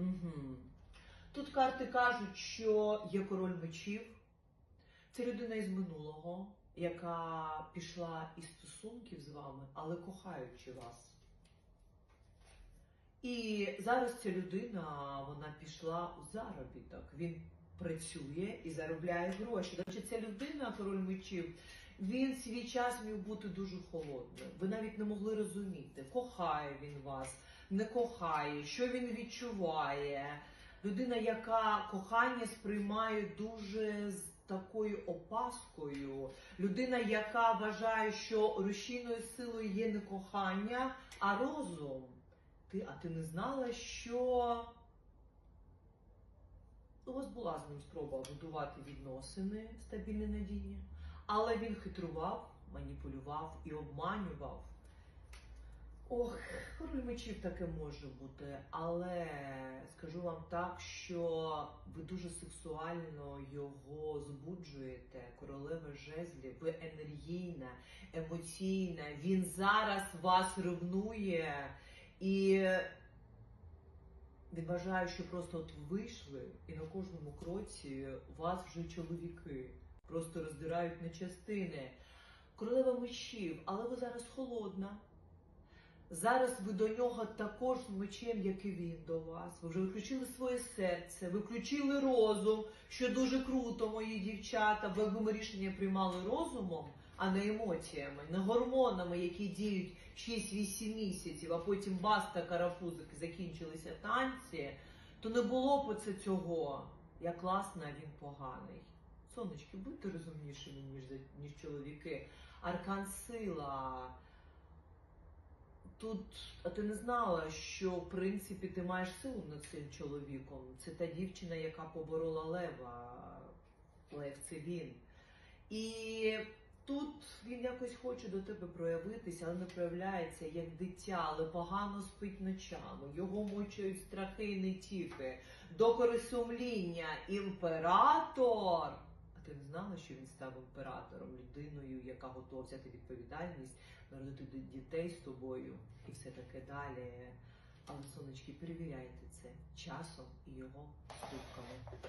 Угу. Тут карти кажуть, що є король мечів. Це людина із минулого, яка пішла із стосунків з вами, але кохаючи вас. І зараз ця людина вона пішла у заробіток. Він працює і заробляє гроші. Речі, ця людина, король мечів, він свій час міг бути дуже холодним. Ви навіть не могли розуміти, кохає він вас, не кохає, що він відчуває. Людина, яка кохання сприймає дуже з такою опаскою. Людина, яка вважає, що рушійною силою є не кохання, а розум. Ти, а ти не знала, що у вас була з ним спроба будувати відносини стабільні надійні, але він хитрував, маніпулював і обманював. Ох, король мечів таке може бути, але скажу вам так, що ви дуже сексуально його збуджуєте. Королева жезлів, ви енергійна, емоційна. Він зараз вас ревнує і він вважає, що просто от вийшли, і на кожному кроці вас вже чоловіки просто роздирають на частини. Королева мечів, але ви зараз холодна. Зараз ви до нього також мечем, як і він до вас. Ви вже виключили своє серце, ви включили розум, що дуже круто, мої дівчата, бо якби ми рішення приймали розумом, а не емоціями, не гормонами, які діють 6-8 місяців, а потім баста карафузик закінчилися танці, то не було б оце цього. Я класна, а він поганий. Сонечки, будьте розумнішими, ніж, ніж чоловіки. Аркан сила. Тут, а ти не знала, що в принципі ти маєш силу над цим чоловіком. Це та дівчина, яка поборола лева. Лев це він. І тут він якось хоче до тебе проявитися, але не проявляється як дитя, але погано спить ночами. Його мучають страхи і не тільки. Докори сумління. Імператор. А ти не знала, що він став імператором, людиною, яка готова взяти відповідальність, народити дітей з тобою і все таке далі. Але, сонечки, перевіряйте це часом і його ступками.